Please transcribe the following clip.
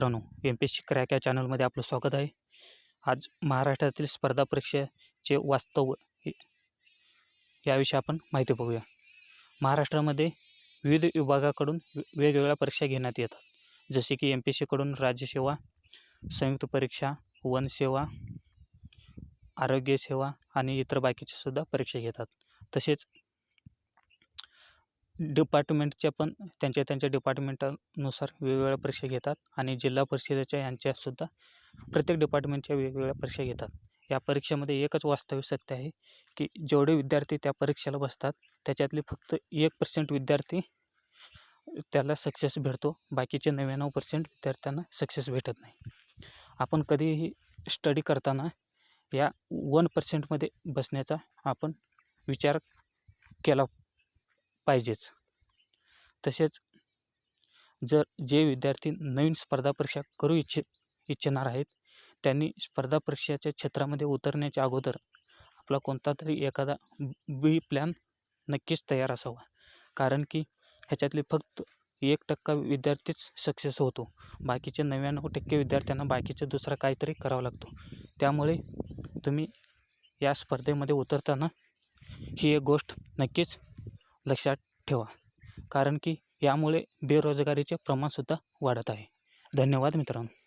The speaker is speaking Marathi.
मित्रांनो M P S C crack या चॅनलमध्ये आपलं स्वागत आहे. आज महाराष्ट्रातील स्पर्धा परीक्षेचे वास्तव याविषयी आपण माहिती बघूया. महाराष्ट्रामध्ये विविध विभागाकडून वेगवेगळ्या परीक्षा घेण्यात येतात. जसे की एम पी एस सीकडून राज्यसेवा संयुक्त परीक्षा वनसेवा आरोग्यसेवा आणि इतर बाकीच्यासुद्धा परीक्षा घेतात. तसेच डिपार्टमेंटच्या पण त्यांच्या त्यांच्या डिपार्टमेंटानुसार वेगवेगळ्या परीक्षा घेतात आणि जिल्हा परिषदेच्या यांच्यासुद्धा प्रत्येक डिपार्टमेंटच्या वेगवेगळ्या परीक्षा घेतात. या परीक्षेमध्ये एकच वास्तविक सत्य आहे की जेवढे विद्यार्थी त्या परीक्षेला बसतात त्याच्यातले फक्त एक पर्सेंट विद्यार्थी त्याला सक्सेस भेटतो बाकीचे नव्याण्णव पर्सेंट विद्यार्थ्यांना सक्सेस भेटत नाही. आपण कधीही स्टडी करताना या वन पर्सेंटमध्ये बसण्याचा आपण विचार केला पाहिजेच. तसेच जर जे विद्यार्थी नवीन स्पर्धा परीक्षा करू इच्छित इच्छिणार आहेत त्यांनी स्पर्धा परीक्षेच्या क्षेत्रामध्ये उतरण्याच्या अगोदर आपला कोणता तरी एखादा बी प्लॅन नक्कीच तयार असावा. कारण की ह्याच्यातले फक्त एक टक्का विद्यार्थीच सक्सेस होतो. बाकीचे नव्याण्णव टक्के विद्यार्थ्यांना बाकीचे दुसरा काहीतरी करावा लागतो. त्यामुळे तुम्ही या स्पर्धेमध्ये उतरताना ही एक गोष्ट नक्कीच लक्षात ठेवा कारण की यामुळे बेरोजगारीचे प्रमाणसुद्धा वाढत आहे. धन्यवाद मित्रांनो.